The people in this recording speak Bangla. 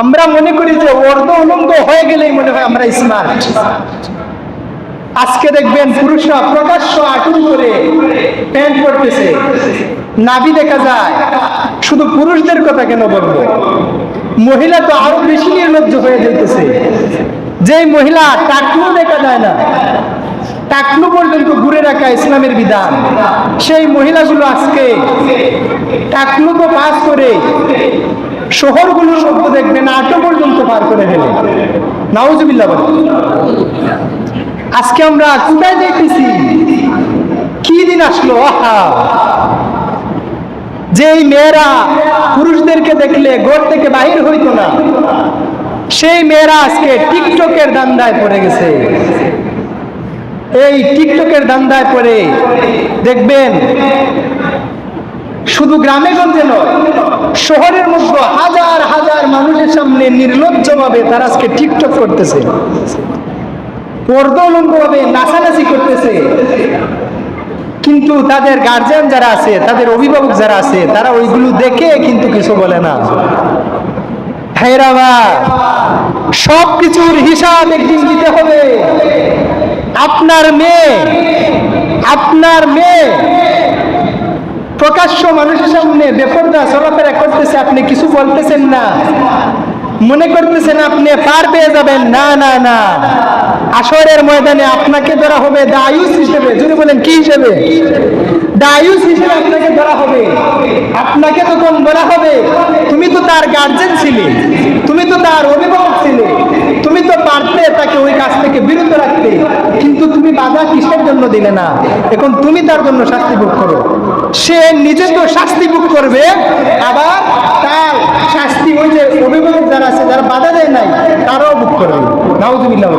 আমরা মনে করি যে অর্ধ উলঙ্গ হয়ে গেলেই মনে হয় আমরা স্মার্ট আজকে দেখবেন পুরুষরা প্রকাশ্য আটুল করে প্যান্ট পরতেছে। নাভি দেখা যায়। শুধু পুরুষদের কথা কেন বলব? মহিলা তো আরও বেশি নির্লজ্জ হয়ে যেতেছে। যেই মহিলা টাকলু দেখা যায় না টাকলু পর্যন্ত ঘুরে রাখা ইসলামের বিধান। সেই মহিলাগুলো আজকে টাকলু তো পাস করে শহরগুলোর মধ্যে দেখবেন আটো পর্যন্ত পার করে ফেলে নাউজুবিল্লাহ বলে আজকে আমরা কোথায় দেখতেছি? কি দিন আসলো? আহা! যেই মেয়েরা পুরুষদেরকে দেখলে ঘর থেকে বাহির হইতো না, সেই মেয়েরা আজকে টিকটকের দান্দায় পড়ে গেছে। এই টিকটকের দান্দায় পড়ে দেখবেন, শুধু গ্রামে গঞ্জে নয় শহরের মধ্যে হাজার হাজার মানুষের সামনে নির্লজ্জভাবে তারা আজকে টিকটক করতেছে। পর্দলঙ্গভাবে নাচানাচি করতেছে। কিন্তু তাদের গার্জিয়ান যারা আছে, তাদের অভিভাবক যারা আছে, তারা ওইগুলো দেখে কিন্তু কিছু বলে না। ভাইরাবা সব কিছুর হিসাব একদিন দিতে হবে। আপনার মেয়ে আপনার মেয়ে প্রকাশ্য মানুষের সামনে বেপরদা চলাফেরা করতেছে, আপনি কিছু বলতেছেন না। মনে করতেছেন আপনি পার পেয়ে যাবেন। না না না। আসরের ময়দানে আপনাকে ধরা হবে দায়ুস হিসেবে। যদি বলেন, কি হিসেবে? দায়ুস হিসেবে আপনাকে ধরা হবে। আপনাকে তখন বলা হবে। তুমি তো তার গার্জেন ছিলে। তুমি তো তার অভিভাবক ছিলে। তুমি তো পারতে তাকে ওই কাজ থেকে বিরত রাখতে। কিন্তু তুমি বাধা কিসের জন্য দিলে না? এখন তুমি তার জন্য শাস্তি ভোগ করো। সে নিজে তো শাস্তি ভোগ করবে, আবার তার শাস্তি ওই যে অভিভাবক যারা আছে, যারা বাধা দেয় নাই, তারাও ভোগ করবে। নাও নাউজুবিল্লাহ।